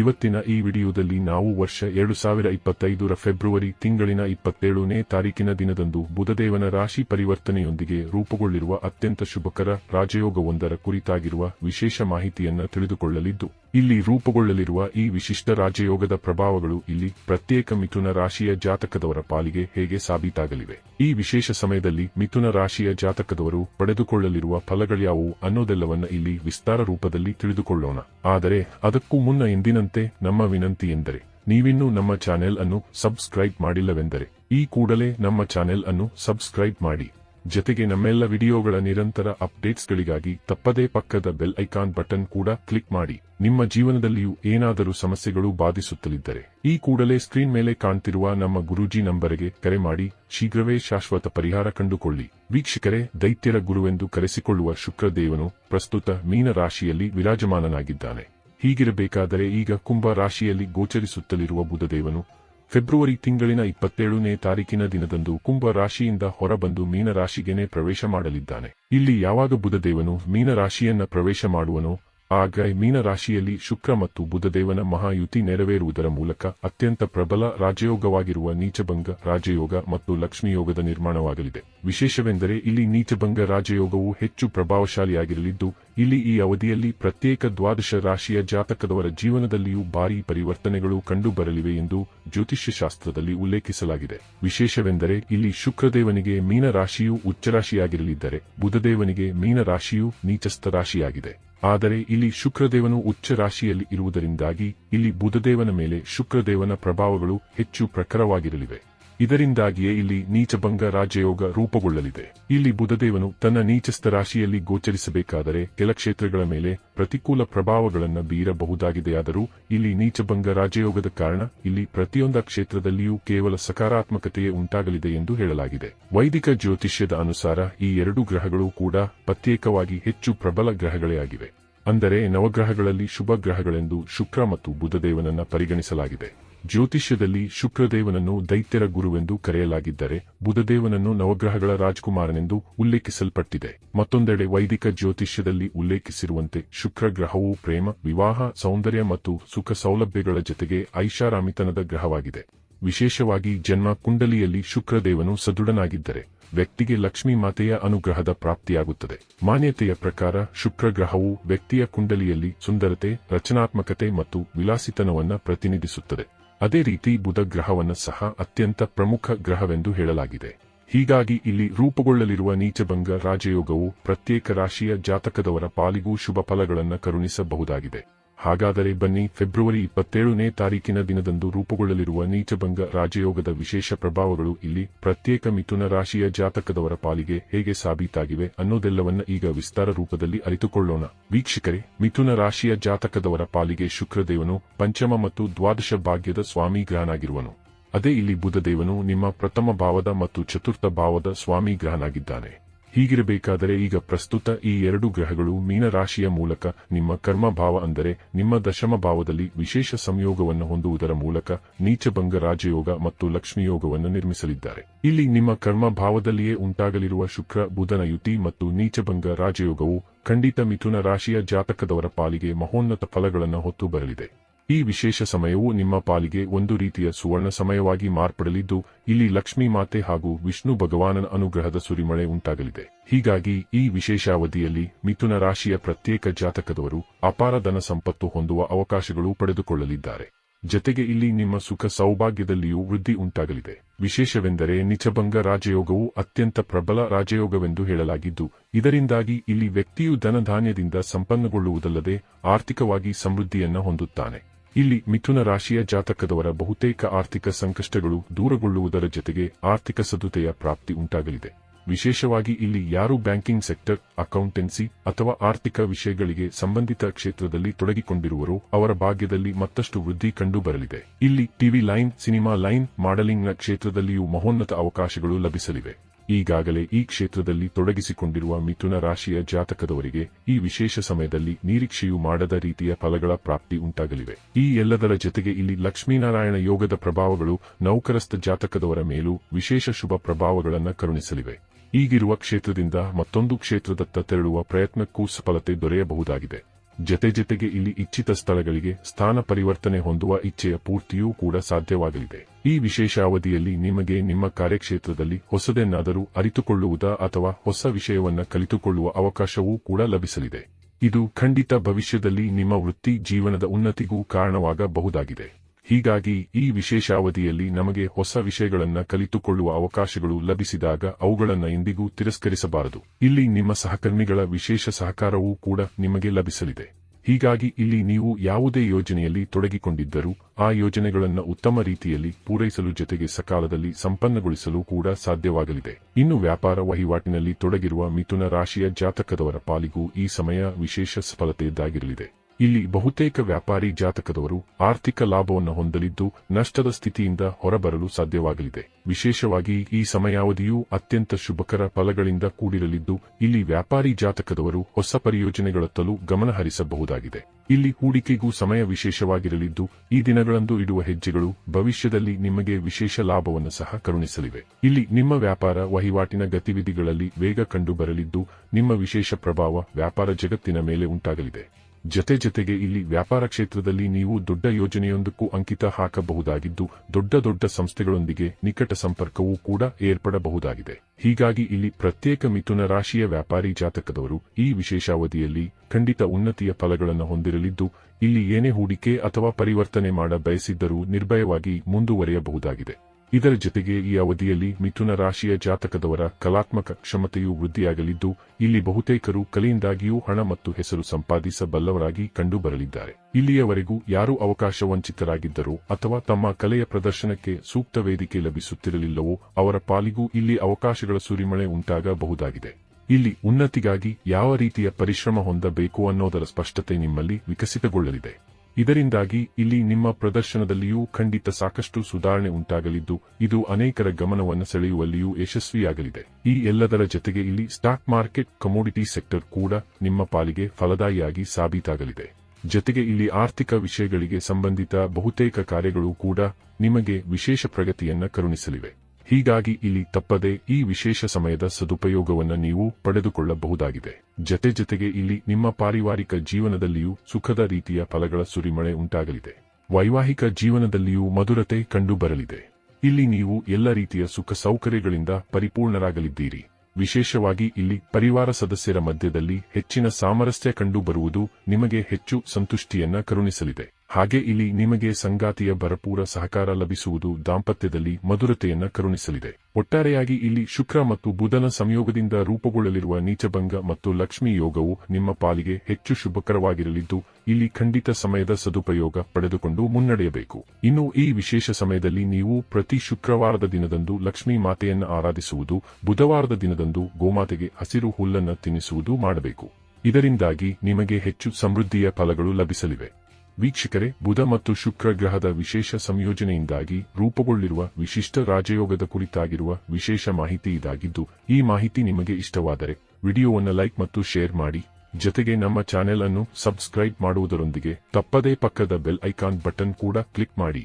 ಇವತ್ತಿನ ಈ ವಿಡಿಯೋದಲ್ಲಿ ನಾವು ವರ್ಷ ಎರಡು ಸಾವಿರ ಇಪ್ಪತ್ತೈದರ ಫೆಬ್ರವರಿ ತಿಂಗಳಿನ ಇಪ್ಪತ್ತೇಳನೇ ತಾರೀಕಿನ ದಿನದಂದು ಬುಧದೇವನ ರಾಶಿ ಪರಿವರ್ತನೆಯೊಂದಿಗೆ ರೂಪುಗೊಳ್ಳಿರುವ ಅತ್ಯಂತ ಶುಭಕರ ರಾಜಯೋಗವೊಂದರ ಕುರಿತಾಗಿರುವ ವಿಶೇಷ ಮಾಹಿತಿಯನ್ನು ತಿಳಿದುಕೊಳ್ಳಲಿದ್ದು, ಇಲ್ಲಿ ರೂಪುಗೊಳ್ಳಲಿರುವ ಈ ವಿಶಿಷ್ಟ ರಾಜಯೋಗದ ಪ್ರಭಾವಗಳು ಇಲ್ಲಿ ಪ್ರತ್ಯೇಕ ಮಿಥುನ ರಾಶಿಯ ಜಾತಕದವರ ಪಾಲಿಗೆ ಹೇಗೆ ಸಾಬೀತಾಗಲಿವೆ. ಈ ವಿಶೇಷ ಸಮಯದಲ್ಲಿ ಮಿಥುನ ರಾಶಿಯ ಜಾತಕದವರು ಪಡೆದುಕೊಳ್ಳಲಿರುವ ಫಲಗಳ್ಯಾವು ಅನ್ನೋದೆಲ್ಲವನ್ನ ಇಲ್ಲಿ ವಿಸ್ತಾರ ರೂಪದಲ್ಲಿ ತಿಳಿದುಕೊಳ್ಳೋಣ. ಆದರೆ ಅದಕ್ಕೂ ಮುನ್ನ ಎಂದಿನಂತೆ ನಮ್ಮ ವಿನಂತಿ ಎಂದರೆ, ನೀವಿನ್ನೂ ನಮ್ಮ ಚಾನೆಲ್ ಅನ್ನು ಸಬ್ಸ್ಕ್ರೈಬ್ ಮಾಡಿಲ್ಲವೆಂದರೆ, ಈ ಕೂಡಲೇ ನಮ್ಮ ಚಾನೆಲ್ ಅನ್ನು ಸಬ್ಸ್ಕ್ರೈಬ್ ಮಾಡಿ. ಜತೆಗೆ ನಮ್ಮೆಲ್ಲ ವಿಡಿಯೋಗಳ ನಿರಂತರ ಅಪ್ಡೇಟ್ಸ್ಗಳಿಗಾಗಿ ತಪ್ಪದೇ ಪಕ್ಕದ ಬೆಲ್ ಐಕಾನ್ ಬಟನ್ ಕೂಡ ಕ್ಲಿಕ್ ಮಾಡಿ. ನಿಮ್ಮ ಜೀವನದಲ್ಲಿಯೂ ಏನಾದರೂ ಸಮಸ್ಯೆಗಳು ಬಾಧಿಸುತ್ತಲಿದ್ದರೆ, ಈ ಕೂಡಲೇ ಸ್ಕ್ರೀನ್ ಮೇಲೆ ಕಾಣ್ತಿರುವ ನಮ್ಮ ಗುರೂಜಿ ನಂಬರಿಗೆ ಕರೆ ಮಾಡಿ, ಶೀಘ್ರವೇ ಶಾಶ್ವತ ಪರಿಹಾರ ಕಂಡುಕೊಳ್ಳಿ. ವೀಕ್ಷಕರೇ, ದೈತ್ಯರ ಗುರುವೆಂದು ಕರೆಸಿಕೊಳ್ಳುವ ಶುಕ್ರದೇವನು ಪ್ರಸ್ತುತ ಮೀನ ರಾಶಿಯಲ್ಲಿ ವಿರಾಜಮಾನನಾಗಿದ್ದಾನೆ. ಹೀಗಿರಬೇಕಾದರೆ ಈಗ ಕುಂಭ ರಾಶಿಯಲ್ಲಿ ಗೋಚರಿಸುತ್ತಲಿರುವ ಬುಧದೇವನು ಫೆಬ್ರವರಿ ತಿಂಗಳಿನ ಇಪ್ಪತ್ತೇಳನೇ ತಾರೀಕಿನ ದಿನದಂದು ಕುಂಭ ರಾಶಿಯಿಂದ ಹೊರಬಂದು ಮೀನರಾಶಿಗೆನೆ ಪ್ರವೇಶ ಮಾಡಲಿದ್ದಾನೆ. ಇಲ್ಲಿ ಯಾವಾಗ ಬುಧದೇವನು ಮೀನರಾಶಿಯನ್ನ ಪ್ರವೇಶ ಮಾಡುವನೋ ಆಗ ಮೀನರಾಶಿಯಲ್ಲಿ ಶುಕ್ರ ಮತ್ತು ಬುಧದೇವನ ಮಹಾಯುತಿ ನೆರವೇರುವುದರ ಮೂಲಕ ಅತ್ಯಂತ ಪ್ರಬಲ ರಾಜಯೋಗವಾಗಿರುವ ನೀಚಭಂಗ ರಾಜಯೋಗ ಮತ್ತು ಲಕ್ಷ್ಮೀಯೋಗದ ನಿರ್ಮಾಣವಾಗಲಿದೆ. ವಿಶೇಷವೆಂದರೆ ಇಲ್ಲಿ ನೀಚಭಂಗ ರಾಜಯೋಗವು ಹೆಚ್ಚು ಪ್ರಭಾವಶಾಲಿಯಾಗಿರಲಿದ್ದು, ಇಲ್ಲಿ ಈ ಅವಧಿಯಲ್ಲಿ ಪ್ರತ್ಯೇಕ ದ್ವಾದಶ ರಾಶಿಯ ಜಾತಕದವರ ಜೀವನದಲ್ಲಿಯೂ ಭಾರೀ ಪರಿವರ್ತನೆಗಳು ಕಂಡುಬರಲಿವೆ ಎಂದು ಜ್ಯೋತಿಷ್ಯ ಶಾಸ್ತ್ರದಲ್ಲಿ ಉಲ್ಲೇಖಿಸಲಾಗಿದೆ. ವಿಶೇಷವೆಂದರೆ ಇಲ್ಲಿ ಶುಕ್ರದೇವನಿಗೆ ಮೀನರಾಶಿಯು ಉಚ್ಚರಾಶಿಯಾಗಿರಲಿದ್ದರೆ, ಬುಧದೇವನಿಗೆ ಮೀನರಾಶಿಯು ನೀಚಸ್ಥ ರಾಶಿಯಾಗಿದೆ. ಆದರೆ ಇಲ್ಲಿ ಶುಕ್ರದೇವನು ಉಚ್ಚ ರಾಶಿಯಲ್ಲಿ ಇರುವುದರಿಂದಾಗಿ ಇಲ್ಲಿ ಬುಧದೇವನ ಮೇಲೆ ಶುಕ್ರದೇವನ ಪ್ರಭಾವಗಳು ಹೆಚ್ಚು ಪ್ರಖರವಾಗಿರಲಿವೆ. ಇದರಿಂದಾಗಿಯೇ ಇಲ್ಲಿ ನೀಚಭಂಗ ರಾಜಯೋಗ ರೂಪುಗೊಳ್ಳಲಿದೆ. ಇಲ್ಲಿ ಬುಧದೇವನು ತನ್ನ ನೀಚಸ್ಥ ರಾಶಿಯಲ್ಲಿ ಗೋಚರಿಸಬೇಕಾದರೆ ಕೆಲ ಕ್ಷೇತ್ರಗಳ ಮೇಲೆ ಪ್ರತಿಕೂಲ ಪ್ರಭಾವಗಳನ್ನು ಬೀರಬಹುದಾಗಿದೆಯಾದರೂ ಇಲ್ಲಿ ನೀಚಭಂಗ ರಾಜಯೋಗದ ಕಾರಣ ಇಲ್ಲಿ ಪ್ರತಿಯೊಂದ ಕ್ಷೇತ್ರದಲ್ಲಿಯೂ ಕೇವಲ ಸಕಾರಾತ್ಮಕತೆಯೇ ಉಂಟಾಗಲಿದೆ ಎಂದು ಹೇಳಲಾಗಿದೆ. ವೈದಿಕ ಜ್ಯೋತಿಷ್ಯದ ಅನುಸಾರ ಈ ಎರಡು ಗ್ರಹಗಳು ಕೂಡ ಪ್ರತ್ಯೇಕವಾಗಿ ಹೆಚ್ಚು ಪ್ರಬಲ ಗ್ರಹಗಳೇ ಆಗಿವೆ. ಅಂದರೆ ನವಗ್ರಹಗಳಲ್ಲಿ ಶುಭ ಗ್ರಹಗಳೆಂದು ಶುಕ್ರ ಮತ್ತು ಬುಧದೇವನನ್ನ ಪರಿಗಣಿಸಲಾಗಿದೆ. ಜ್ಯೋತಿಷ್ಯದಲ್ಲಿ ಶುಕ್ರದೇವನನ್ನು ದೈತ್ಯರ ಗುರುವೆಂದು ಕರೆಯಲಾಗಿದ್ದರೆ ಬುಧದೇವನನ್ನು ನವಗ್ರಹಗಳ ರಾಜಕುಮಾರನೆಂದು ಉಲ್ಲೇಖಿಸಲ್ಪಟ್ಟಿದೆ. ಮತ್ತೊಂದೆಡೆ ವೈದಿಕ ಜ್ಯೋತಿಷ್ಯದಲ್ಲಿ ಉಲ್ಲೇಖಿಸಿರುವಂತೆ ಶುಕ್ರ ಗ್ರಹವು ಪ್ರೇಮ, ವಿವಾಹ, ಸೌಂದರ್ಯ ಮತ್ತು ಸುಖ ಸೌಲಭ್ಯಗಳ ಜೊತೆಗೆ ಐಷಾರಾಮಿತನದ ಗ್ರಹವಾಗಿದೆ. ವಿಶೇಷವಾಗಿ ಜನ್ಮ ಕುಂಡಲಿಯಲ್ಲಿ ಶುಕ್ರದೇವನು ಸದೃಢನಾಗಿದ್ದರೆ ವ್ಯಕ್ತಿಗೆ ಲಕ್ಷ್ಮೀ ಮಾತೆಯ ಅನುಗ್ರಹದ ಪ್ರಾಪ್ತಿಯಾಗುತ್ತದೆ. ಮಾನ್ಯತೆಯ ಪ್ರಕಾರ ಶುಕ್ರ ಗ್ರಹವು ವ್ಯಕ್ತಿಯ ಕುಂಡಲಿಯಲ್ಲಿ ಸುಂದರತೆ, ರಚನಾತ್ಮಕತೆ ಮತ್ತು ವಿಲಾಸಿತನವನ್ನ ಪ್ರತಿನಿಧಿಸುತ್ತದೆ. ಅದೇ ರೀತಿ ಬುಧ ಗ್ರಹವನ್ನು ಸಹ ಅತ್ಯಂತ ಪ್ರಮುಖ ಗ್ರಹವೆಂದು ಹೇಳಲಾಗಿದೆ. ಹೀಗಾಗಿ ಇಲ್ಲಿ ರೂಪುಗೊಳ್ಳಲಿರುವ ನೀಚಭಂಗ ರಾಜಯೋಗವು ಪ್ರತ್ಯೇಕ ರಾಶಿಯ ಜಾತಕದವರ ಪಾಲಿಗೂ ಶುಭ ಫಲಗಳನ್ನು ಕರುಣಿಸಬಹುದಾಗಿದೆ. ಹಾಗಾದರೆ ಬನ್ನಿ ಫೆಬ್ರವರಿ ಇಪ್ಪತ್ತೇಳನೇ ತಾರೀಕಿನ ದಿನದಂದು ರೂಪುಗೊಳ್ಳಲಿರುವ ನೀಚಭಂಗ ರಾಜಯೋಗದ ವಿಶೇಷ ಪ್ರಭಾವಗಳು ಇಲ್ಲಿ ಪ್ರತ್ಯೇಕ ಮಿಥುನ ರಾಶಿಯ ಜಾತಕದವರ ಪಾಲಿಗೆ ಹೇಗೆ ಸಾಬೀತಾಗಿವೆ ಅನ್ನೋದೆಲ್ಲವನ್ನ ಈಗ ವಿಸ್ತಾರ ರೂಪದಲ್ಲಿ ಅರಿತುಕೊಳ್ಳೋಣ. ವೀಕ್ಷಕರೇ, ಮಿಥುನ ರಾಶಿಯ ಜಾತಕದವರ ಪಾಲಿಗೆ ಶುಕ್ರದೇವನು ಪಂಚಮ ಮತ್ತು ದ್ವಾದಶ ಭಾಗ್ಯದ ಸ್ವಾಮಿ ಗ್ರಹನಾಗಿರುವನು ಅದೇ ಇಲ್ಲಿ ಬುಧದೇವನು ನಿಮ್ಮ ಪ್ರಥಮ ಭಾವದ ಮತ್ತು ಚತುರ್ಥ ಭಾವದ ಸ್ವಾಮಿ ಗ್ರಹನಾಗಿದ್ದಾನೆ ಹೀಗಿರಬೇಕಾದರೆ ಈಗ ಪ್ರಸ್ತುತ ಈ ಎರಡು ಗ್ರಹಗಳು ಮೀನರಾಶಿಯ ಮೂಲಕ ನಿಮ್ಮ ಕರ್ಮಭಾವ ಅಂದರೆ ನಿಮ್ಮ ದಶಮ ಭಾವದಲ್ಲಿ ವಿಶೇಷ ಸಂಯೋಗವನ್ನು ಹೊಂದುವುದರ ಮೂಲಕ ನೀಚಭಂಗ ರಾಜಯೋಗ ಮತ್ತು ಲಕ್ಷ್ಮಿಯೋಗವನ್ನು ನಿರ್ಮಿಸಲಿದ್ದಾರೆ. ಇಲ್ಲಿ ನಿಮ್ಮ ಕರ್ಮ ಭಾವದಲ್ಲಿಯೇ ಉಂಟಾಗಲಿರುವ ಶುಕ್ರ, ಬುಧನ ಯುತಿ ಮತ್ತು ನೀಚಭಂಗ ರಾಜಯೋಗವು ಖಂಡಿತ ಮಿಥುನ ರಾಶಿಯ ಜಾತಕದವರ ಪಾಲಿಗೆ ಮಹೋನ್ನತ ಫಲಗಳನ್ನು ಹೊತ್ತು ಬರಲಿದೆ. ಈ ವಿಶೇಷ ಸಮಯವು ನಿಮ್ಮ ಪಾಲಿಗೆ ಒಂದು ರೀತಿಯ ಸುವರ್ಣ ಸಮಯವಾಗಿ ಮಾರ್ಪಡಲಿದ್ದು, ಇಲ್ಲಿ ಲಕ್ಷ್ಮೀ ಮಾತೆ ಹಾಗೂ ವಿಷ್ಣು ಭಗವಾನನ ಅನುಗ್ರಹದ ಸುರಿಮಳೆ ಉಂಟಾಗಲಿದೆ. ಹೀಗಾಗಿ, ಈ ವಿಶೇಷ ಅವಧಿಯಲ್ಲಿ ಮಿಥುನ ರಾಶಿಯ ಪ್ರತ್ಯೇಕ ಜಾತಕದವರು ಅಪಾರ ಧನ ಸಂಪತ್ತು ಹೊಂದುವ ಅವಕಾಶಗಳು ಪಡೆದುಕೊಳ್ಳಲಿದ್ದಾರೆ. ಜತೆಗೆ ಇಲ್ಲಿ ನಿಮ್ಮ ಸುಖ ಸೌಭಾಗ್ಯದಲ್ಲಿಯೂ ವೃದ್ಧಿ ಉಂಟಾಗಲಿದೆ. ವಿಶೇಷವೆಂದರೆ ನಿಚಭಂಗ ರಾಜಯೋಗವು ಅತ್ಯಂತ ಪ್ರಬಲ ರಾಜಯೋಗವೆಂದು ಹೇಳಲಾಗಿದ್ದು, ಇದರಿಂದಾಗಿ ಇಲ್ಲಿ ವ್ಯಕ್ತಿಯು ಧನಧಾನ್ಯದಿಂದ ಸಂಪನ್ನಗೊಳ್ಳುವುದಲ್ಲದೆ ಆರ್ಥಿಕವಾಗಿ ಸಮೃದ್ಧಿಯನ್ನು ಹೊಂದುತ್ತಾನೆ. ಇಲ್ಲಿ ಮಿಥುನ ರಾಶಿಯ ಜಾತಕದವರ ಬಹುತೇಕ ಆರ್ಥಿಕ ಸಂಕಷ್ಟಗಳು ದೂರಗೊಳ್ಳುವುದರ ಜೊತೆಗೆ ಆರ್ಥಿಕ ಸದುತೆಯ ಪ್ರಾಪ್ತಿ ಉಂಟಾಗಲಿದೆ. ವಿಶೇಷವಾಗಿ ಇಲ್ಲಿ ಯಾರು ಬ್ಯಾಂಕಿಂಗ್ ಸೆಕ್ಟರ್, ಅಕೌಂಟೆನ್ಸಿ ಅಥವಾ ಆರ್ಥಿಕ ವಿಷಯಗಳಿಗೆ ಸಂಬಂಧಿತ ಕ್ಷೇತ್ರದಲ್ಲಿ ತೊಡಗಿಕೊಂಡಿರುವರೋ ಅವರ ಭಾಗ್ಯದಲ್ಲಿ ಮತ್ತಷ್ಟು ವೃದ್ಧಿ ಕಂಡು ಬರಲಿದೆ ಇಲ್ಲಿ ಟಿವಿ ಲೈನ್, ಸಿನಿಮಾ ಲೈನ್, ಮಾಡೆಲಿಂಗ್ನ ಕ್ಷೇತ್ರದಲ್ಲಿಯೂ ಮಹೋನ್ನತ ಅವಕಾಶಗಳು ಲಭಿಸಲಿವೆ. ಈಗಾಗಲೇ ಈ ಕ್ಷೇತ್ರದಲ್ಲಿ ತೊಡಗಿಸಿಕೊಂಡಿರುವ ಮಿಥುನ ರಾಶಿಯ ಜಾತಕದವರಿಗೆ ಈ ವಿಶೇಷ ಸಮಯದಲ್ಲಿ ನಿರೀಕ್ಷೆಯು ಮಾಡದ ರೀತಿಯ ಫಲಗಳ ಪ್ರಾಪ್ತಿ ಉಂಟಾಗಲಿವೆ. ಈ ಎಲ್ಲದರ ಜೊತೆಗೆ ಇಲ್ಲಿ ಲಕ್ಷ್ಮೀನಾರಾಯಣ ಯೋಗದ ಪ್ರಭಾವಗಳು ನೌಕರಸ್ಥ ಜಾತಕದವರ ಮೇಲೂ ವಿಶೇಷ ಶುಭ ಪ್ರಭಾವಗಳನ್ನು ಕರುಣಿಸಲಿವೆ. ಈಗಿರುವ ಕ್ಷೇತ್ರದಿಂದ ಮತ್ತೊಂದು ಕ್ಷೇತ್ರದತ್ತ ತೆರಳುವ ಪ್ರಯತ್ನಕ್ಕೂ ಸಫಲತೆ ದೊರೆಯಬಹುದಾಗಿದೆ. ಜತೆ ಜತೆಗೆ ಇಲ್ಲಿ ಇಚ್ಛಿತ ಸ್ಥಳಗಳಿಗೆ ಸ್ಥಾನ ಪರಿವರ್ತನೆ ಹೊಂದುವ ಇಚ್ಛೆಯ ಪೂರ್ತಿಯೂ ಕೂಡ ಸಾಧ್ಯವಾಗಲಿದೆ. ಈ ವಿಶೇಷ ಅವಧಿಯಲ್ಲಿ ನಿಮಗೆ ನಿಮ್ಮ ಕಾರ್ಯಕ್ಷೇತ್ರದಲ್ಲಿ ಹೊಸದನ್ನಾದರೂ ಅರಿತುಕೊಳ್ಳುವುದ ಅಥವಾ ಹೊಸ ವಿಷಯವನ್ನ ಕಲಿತುಕೊಳ್ಳುವ ಅವಕಾಶವೂ ಕೂಡ ಲಭಿಸಲಿದೆ. ಇದು ಖಂಡಿತ ಭವಿಷ್ಯದಲ್ಲಿ ನಿಮ್ಮ ವೃತ್ತಿ, ಜೀವನದ ಉನ್ನತಿಗೂ ಕಾರಣವಾಗಬಹುದಾಗಿದೆ. ಹೀಗಾಗಿ ಈ ವಿಶೇಷಾವಧಿಯಲ್ಲಿ ನಮಗೆ ಹೊಸ ವಿಷಯಗಳನ್ನು ಕಲಿತುಕೊಳ್ಳುವ ಅವಕಾಶಗಳು ಲಭಿಸಿದಾಗ ಅವುಗಳನ್ನು ಎಂದಿಗೂ ತಿರಸ್ಕರಿಸಬಾರದು. ಇಲ್ಲಿ ನಿಮ್ಮ ಸಹಕರ್ಮಿಗಳ ವಿಶೇಷ ಸಹಕಾರವೂ ಕೂಡ ನಿಮಗೆ ಲಭಿಸಲಿದೆ. ಹೀಗಾಗಿ ಇಲ್ಲಿ ನೀವು ಯಾವುದೇ ಯೋಜನೆಯಲ್ಲಿ ತೊಡಗಿಕೊಂಡಿದ್ದರೂ ಆ ಯೋಜನೆಗಳನ್ನು ಉತ್ತಮ ರೀತಿಯಲ್ಲಿ ಪೂರೈಸಲು ಜೊತೆಗೆ ಸಕಾಲದಲ್ಲಿ ಸಂಪನ್ನಗೊಳಿಸಲು ಕೂಡ ಸಾಧ್ಯವಾಗಲಿದೆ. ಇನ್ನು ವ್ಯಾಪಾರ ವಹಿವಾಟಿನಲ್ಲಿ ತೊಡಗಿರುವ ಮಿಥುನ ರಾಶಿಯ ಜಾತಕದವರ ಪಾಲಿಗೂ ಈ ಸಮಯ ವಿಶೇಷ ಸಫಲತೆಯದ್ದಾಗಿರಲಿದೆ. ಇಲ್ಲಿ ಬಹುತೇಕ ವ್ಯಾಪಾರಿ ಜಾತಕದವರು ಆರ್ಥಿಕ ಲಾಭವನ್ನು ಹೊಂದಲಿದ್ದು ನಷ್ಟದ ಸ್ಥಿತಿಯಿಂದ ಹೊರಬರಲು ಸಾಧ್ಯವಾಗಲಿದೆ. ವಿಶೇಷವಾಗಿ ಈ ಸಮಯಾವಧಿಯು ಅತ್ಯಂತ ಶುಭಕರ ಫಲಗಳಿಂದ ಕೂಡಿರಲಿದ್ದು ಇಲ್ಲಿ ವ್ಯಾಪಾರಿ ಜಾತಕದವರು ಹೊಸ ಪರಿಯೋಜನೆಗಳತ್ತಲೂ ಗಮನ ಹರಿಸಬಹುದಾಗಿದೆ ಇಲ್ಲಿ ಹೂಡಿಕೆಗೂ ಸಮಯ ವಿಶೇಷವಾಗಿರಲಿದ್ದು ಈ ದಿನಗಳಂದು ಇಡುವ ಹೆಜ್ಜೆಗಳು ಭವಿಷ್ಯದಲ್ಲಿ ನಿಮಗೆ ವಿಶೇಷ ಲಾಭವನ್ನು ಸಹ ಕರುಣಿಸಲಿವೆ. ಇಲ್ಲಿ ನಿಮ್ಮ ವ್ಯಾಪಾರ ವಹಿವಾಟಿನ ಗತಿವಿಧಿಗಳಲ್ಲಿ ವೇಗ ಕಂಡುಬರಲಿದ್ದು ನಿಮ್ಮ ವಿಶೇಷ ಪ್ರಭಾವ ವ್ಯಾಪಾರ ಜಗತ್ತಿನ ಮೇಲೆ ಉಂಟಾಗಲಿದೆ. ಜತೆ ಜತೆಗೆ ಇಲ್ಲಿ ವ್ಯಾಪಾರ ಕ್ಷೇತ್ರದಲ್ಲಿ ನೀವು ದೊಡ್ಡ ಯೋಜನೆಯೊಂದಕ್ಕೂ ಅಂಕಿತ ಹಾಕಬಹುದಾಗಿದ್ದು, ದೊಡ್ಡ ದೊಡ್ಡ ಸಂಸ್ಥೆಗಳೊಂದಿಗೆ ನಿಕಟ ಸಂಪರ್ಕವೂ ಕೂಡ ಏರ್ಪಡಬಹುದಾಗಿದೆ. ಹೀಗಾಗಿ ಇಲ್ಲಿ ಪ್ರತ್ಯೇಕ ಮಿಥುನ ರಾಶಿಯ ವ್ಯಾಪಾರಿ ಜಾತಕದವರು ಈ ವಿಶೇಷಾವಧಿಯಲ್ಲಿ ಖಂಡಿತ ಉನ್ನತಿಯ ಫಲಗಳನ್ನು ಹೊಂದಿರಲಿದ್ದು, ಇಲ್ಲಿ ಏನೇ ಹೂಡಿಕೆ ಅಥವಾ ಪರಿವರ್ತನೆ ಮಾಡ ಬಯಸಿದ್ದರೂ ನಿರ್ಭಯವಾಗಿ ಮುಂದುವರಿಯಬಹುದಾಗಿದೆ. ಇದರ ಜೊತೆಗೆ ಈ ಅವಧಿಯಲ್ಲಿ ಮಿಥುನ ರಾಶಿಯ ಜಾತಕದವರ ಕಲಾತ್ಮಕ ಕ್ಷಮತೆಯು ವೃದ್ಧಿಯಾಗಲಿದ್ದು, ಇಲ್ಲಿ ಬಹುತೇಕರು ಕಲೆಯಿಂದಾಗಿಯೂ ಹಣ ಮತ್ತು ಹೆಸರು ಸಂಪಾದಿಸಬಲ್ಲವರಾಗಿ ಕಂಡುಬರಲಿದ್ದಾರೆ. ಇಲ್ಲಿಯವರೆಗೂ ಯಾರು ಅವಕಾಶ ವಂಚಿತರಾಗಿದ್ದರೋ ಅಥವಾ ತಮ್ಮ ಕಲೆಯ ಪ್ರದರ್ಶನಕ್ಕೆ ಸೂಕ್ತ ವೇದಿಕೆ ಲಭಿಸುತ್ತಿರಲಿಲ್ಲವೋ ಅವರ ಪಾಲಿಗೂ ಇಲ್ಲಿ ಅವಕಾಶಗಳ ಸುರಿಮಳೆ ಉಂಟಾಗಬಹುದಾಗಿದೆ. ಇಲ್ಲಿ ಉನ್ನತಿಗಾಗಿ ಯಾವ ರೀತಿಯ ಪರಿಶ್ರಮ ಹೊಂದಬೇಕು ಅನ್ನೋದರ ಸ್ಪಷ್ಟತೆ ನಿಮ್ಮಲ್ಲಿ ವಿಕಸಿತಗೊಳ್ಳಲಿದೆ. ಇದರಿಂದಾಗಿ ಇಲ್ಲಿ ನಿಮ್ಮ ಪ್ರದರ್ಶನದಲ್ಲಿಯೂ ಖಂಡಿತ ಸಾಕಷ್ಟು ಸುಧಾರಣೆ ಉಂಟಾಗಲಿದ್ದು, ಇದು ಅನೇಕರ ಗಮನವನ್ನು ಸೆಳೆಯುವಲ್ಲಿಯೂ ಯಶಸ್ವಿಯಾಗಲಿದೆ. ಈ ಎಲ್ಲದರ ಜೊತೆಗೆ ಇಲ್ಲಿ ಸ್ಟಾಕ್ ಮಾರ್ಕೆಟ್ ಕಮೋಡಿಟಿ ಸೆಕ್ಟರ್ ಕೂಡ ನಿಮ್ಮ ಪಾಲಿಗೆ ಫಲದಾಯಿಯಾಗಿ ಸಾಬೀತಾಗಲಿದೆ. ಜೊತೆಗೆ ಇಲ್ಲಿ ಆರ್ಥಿಕ ವಿಷಯಗಳಿಗೆ ಸಂಬಂಧಿತ ಬಹುತೇಕ ಕಾರ್ಯಗಳು ಕೂಡ ನಿಮಗೆ ವಿಶೇಷ ಪ್ರಗತಿಯನ್ನು ಕರುಣಿಸಲಿವೆ. ಹೀಗಾಗಿ ಇಲ್ಲಿ ತಪ್ಪದೆ ಈ ವಿಶೇಷ ಸಮಯದ ಸದುಪಯೋಗವನ್ನು ನೀವು ಪಡೆದುಕೊಳ್ಳಬಹುದಾಗಿದೆ. ಜತೆ ಜತೆಗೆ ಇಲ್ಲಿ ನಿಮ್ಮ ಪಾರಿವಾರಿಕ ಜೀವನದಲ್ಲಿಯೂ ಸುಖದ ರೀತಿಯ ಫಲಗಳ ಸುರಿಮಳೆ ಉಂಟಾಗಲಿದೆ. ವೈವಾಹಿಕ ಜೀವನದಲ್ಲಿಯೂ ಮಧುರತೆ ಕಂಡುಬರಲಿದೆ. ಇಲ್ಲಿ ನೀವು ಎಲ್ಲ ರೀತಿಯ ಸುಖ ಸೌಕರ್ಯಗಳಿಂದ ಪರಿಪೂರ್ಣರಾಗಲಿದ್ದೀರಿ. ವಿಶೇಷವಾಗಿ ಇಲ್ಲಿ ಪರಿವಾರ ಸದಸ್ಯರ ಮಧ್ಯದಲ್ಲಿ ಹೆಚ್ಚಿನ ಸಾಮರಸ್ಯ ಕಂಡುಬರುವುದು ನಿಮಗೆ ಹೆಚ್ಚು ಸಂತುಷ್ಟಿಯನ್ನ ಕರುಣಿಸಲಿದೆ. ಹಾಗೆ ಇಲ್ಲಿ ನಿಮಗೆ ಸಂಗಾತಿಯ ಭರಪೂರ ಸಹಕಾರ ಲಭಿಸುವುದು ದಾಂಪತ್ಯದಲ್ಲಿ ಮಧುರತೆಯನ್ನ ಕರುಣಿಸಲಿದೆ. ಒಟ್ಟಾರೆಯಾಗಿ ಇಲ್ಲಿ ಶುಕ್ರ ಮತ್ತು ಬುಧನ ಸಂಯೋಗದಿಂದ ರೂಪುಗೊಳ್ಳಲಿರುವ ನೀಚಭಂಗ ಮತ್ತು ಲಕ್ಷ್ಮಿ ಯೋಗವು ನಿಮ್ಮ ಪಾಲಿಗೆ ಹೆಚ್ಚು ಶುಭಕರವಾಗಿರಲಿದ್ದು, ಇಲ್ಲಿ ಖಂಡಿತ ಸಮಯದ ಸದುಪಯೋಗ ಪಡೆದುಕೊಂಡು ಮುನ್ನಡೆಯಬೇಕು. ಇನ್ನು ಈ ವಿಶೇಷ ಸಮಯದಲ್ಲಿ ನೀವು ಪ್ರತಿ ಶುಕ್ರವಾರದ ದಿನದಂದು ಲಕ್ಷ್ಮೀ ಮಾತೆಯನ್ನು ಆರಾಧಿಸುವುದು, ಬುಧವಾರದ ದಿನದಂದು ಗೋಮಾತೆಗೆ ಹಸಿರು ಹುಲ್ಲನ್ನು ತಿನ್ನಿಸುವುದು ಮಾಡಬೇಕು. ಇದರಿಂದಾಗಿ ನಿಮಗೆ ಹೆಚ್ಚು ಸಮೃದ್ಧಿಯ ಫಲಗಳು ಲಭಿಸಲಿವೆ. ವೀಕ್ಷಕರೇ, ಬುಧ ಮತ್ತು ಶುಕ್ರ ಗ್ರಹದ ವಿಶೇಷ ಸಂಯೋಜನೆಯಿಂದಾಗಿ ರೂಪುಗೊಳ್ಳಿರುವ ವಿಶಿಷ್ಟ ರಾಜಯೋಗದ ಕುರಿತಾಗಿರುವ ವಿಶೇಷ ಮಾಹಿತಿ ಇದಾಗಿದ್ದು, ಈ ಮಾಹಿತಿ ನಿಮಗೆ ಇಷ್ಟವಾದರೆ ವಿಡಿಯೋವನ್ನು ಲೈಕ್ ಮತ್ತು ಶೇರ್ ಮಾಡಿ. ಜೊತೆಗೆ ನಮ್ಮ ಚಾನೆಲ್ ಅನ್ನು ಸಬ್ಸ್ಕ್ರೈಬ್ ಮಾಡುವುದರೊಂದಿಗೆ ತಪ್ಪದೇ ಪಕ್ಕದ ಬೆಲ್ ಐಕಾನ್ ಬಟನ್ ಕೂಡ ಕ್ಲಿಕ್ ಮಾಡಿ.